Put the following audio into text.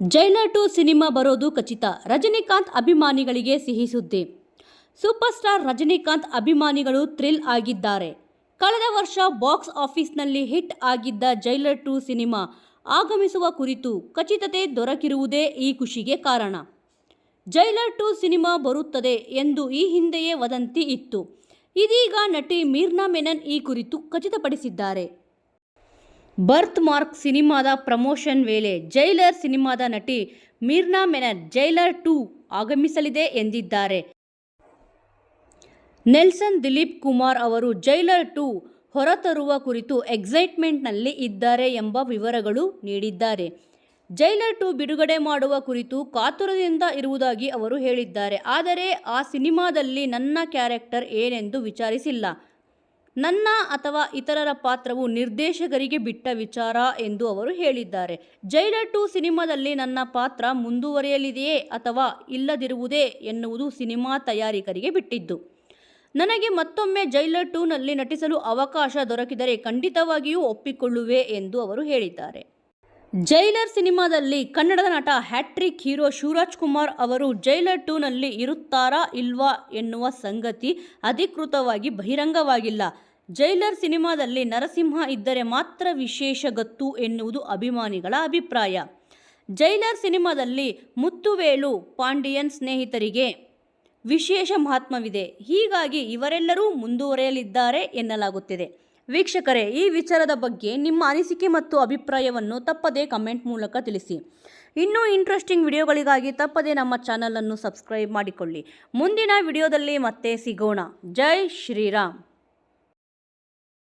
Jailer to cinema ಬರೋದು ಖಚಿತ. ರಜನಿಕಾಂತ್ ಅಭಿಮಾನಿಗಳಿಗೆ ಸಿಹಿ ಸುದ್ದಿ. ಸೂಪರ್ ಸ್ಟಾರ್ ರಜನಿಕಾಂತ್ ಅಭಿಮಾನಿಗಳು ಥ್ರಿಲ್ ಆಗಿದ್ದಾರೆ. ಕಳೆದ ವರ್ಷ ಬಾಕ್ಸ್ ಆಫೀಸ್ನಲ್ಲಿ ಹಿಟ್ ಆಗಿದ್ದ ಜೈಲರ್ ಟು ಸಿನಿಮಾ ಆಗಮಿಸುವ ಕುರಿತು ಖಚಿತತೆ ದೊರಕಿರುವುದೇ ಈ ಖುಷಿಗೆ ಕಾರಣ. ಜೈಲರ್ ಟು ಸಿನಿಮಾ ಬರುತ್ತದೆ ಎಂದು ಈ ಹಿಂದೆಯೇ ವದಂತಿ ಇತ್ತು. ಇದೀಗ ನಟಿ ಮೀರ್ನಾ ಮೆನನ್ ಈ ಕುರಿತು ಖಚಿತಪಡಿಸಿದ್ದಾರೆ. ಬರ್ತ್ ಮಾರ್ಕ್ ಸಿನಿಮಾದ ಪ್ರಮೋಷನ್ ವೇಳೆ ಜೈಲರ್ ಸಿನಿಮಾದ ನಟಿ ಮೀರ್ನಾ ಮೆನರ್ ಜೈಲರ್ ಟೂ ಆಗಮಿಸಲಿದೆ ಎಂದಿದ್ದಾರೆ. ನೆಲ್ಸನ್, ದಿಲೀಪ್ ಕುಮಾರ್ ಅವರು ಜೈಲರ್ ಟೂ ಹೊರತರುವ ಕುರಿತು ಎಕ್ಸೈಟ್ಮೆಂಟ್ನಲ್ಲಿ ಇದ್ದಾರೆ ಎಂಬ ವಿವರಗಳು ನೀಡಿದ್ದಾರೆ. ಜೈಲರ್ ಟು ಬಿಡುಗಡೆ ಮಾಡುವ ಕುರಿತು ಕಾತುರದಿಂದ ಇರುವುದಾಗಿ ಅವರು ಹೇಳಿದ್ದಾರೆ. ಆದರೆ ಆ ಸಿನಿಮಾದಲ್ಲಿ ನನ್ನ ಕ್ಯಾರೆಕ್ಟರ್ ಏನೆಂದು ವಿಚಾರಿಸಿಲ್ಲ. ನನ್ನ ಅಥವಾ ಇತರರ ಪಾತ್ರವು ನಿರ್ದೇಶಕರಿಗೆ ಬಿಟ್ಟ ವಿಚಾರ ಎಂದು ಅವರು ಹೇಳಿದ್ದಾರೆ. ಜೈಲರ್ ಟು ಸಿನಿಮಾದಲ್ಲಿ ನನ್ನ ಪಾತ್ರ ಮುಂದುವರಿಯಲಿದೆಯೇ ಅಥವಾ ಇಲ್ಲದಿರುವುದೇ ಎನ್ನುವುದು ಸಿನಿಮಾ ತಯಾರಿಕರಿಗೆ ಬಿಟ್ಟಿದ್ದು. ನನಗೆ ಮತ್ತೊಮ್ಮೆ ಜೈಲರ್ ಟೂನಲ್ಲಿ ನಟಿಸಲು ಅವಕಾಶ ದೊರಕಿದರೆ ಖಂಡಿತವಾಗಿಯೂ ಒಪ್ಪಿಕೊಳ್ಳುವೆ ಎಂದು ಅವರು ಹೇಳಿದ್ದಾರೆ. ಜೈಲರ್ ಸಿನಿಮಾದಲ್ಲಿ ಕನ್ನಡದ ನಟ ಹ್ಯಾಟ್ರಿಕ್ ಹೀರೋ ಶಿವರಾಜ್ ಕುಮಾರ್ ಅವರು ಜೈಲರ್ ಟೂನಲ್ಲಿ ಇರುತ್ತಾರಾ ಇಲ್ವಾ ಎನ್ನುವ ಸಂಗತಿ ಅಧಿಕೃತವಾಗಿ ಬಹಿರಂಗವಾಗಿಲ್ಲ. ಜೈಲರ್ ಸಿನಿಮಾದಲ್ಲಿ ನರಸಿಂಹ ಇದ್ದರೆ ಮಾತ್ರ ವಿಶೇಷ ಗತ್ತು ಎನ್ನುವುದು ಅಭಿಮಾನಿಗಳ ಅಭಿಪ್ರಾಯ. ಜೈಲರ್ ಸಿನಿಮಾದಲ್ಲಿ ಮುತ್ತುವೇಲು ಪಾಂಡಿಯನ್ ಸ್ನೇಹಿತರಿಗೆ ವಿಶೇಷ ಮಹತ್ವವಿದೆ ಹೀಗಾಗಿ ಇವರೆಲ್ಲರೂ ಮುಂದುವರೆಯಲಿದ್ದಾರೆ ಎನ್ನಲಾಗುತ್ತಿದೆ. ವೀಕ್ಷಕರೇ, ಈ ವಿಚಾರದ ಬಗ್ಗೆ ನಿಮ್ಮ ಅನಿಸಿಕೆ ಮತ್ತು ಅಭಿಪ್ರಾಯವನ್ನು ತಪ್ಪದೇ ಕಮೆಂಟ್ ಮೂಲಕ ತಿಳಿಸಿ. ಇನ್ನೂ ಇಂಟ್ರೆಸ್ಟಿಂಗ್ ವಿಡಿಯೋಗಳಿಗಾಗಿ ತಪ್ಪದೇ ನಮ್ಮ ಚಾನಲನ್ನು ಸಬ್ಸ್ಕ್ರೈಬ್ ಮಾಡಿಕೊಳ್ಳಿ. ಮುಂದಿನ ವಿಡಿಯೋದಲ್ಲಿ ಮತ್ತೆ ಸಿಗೋಣ. ಜೈ ಶ್ರೀರಾಮ್.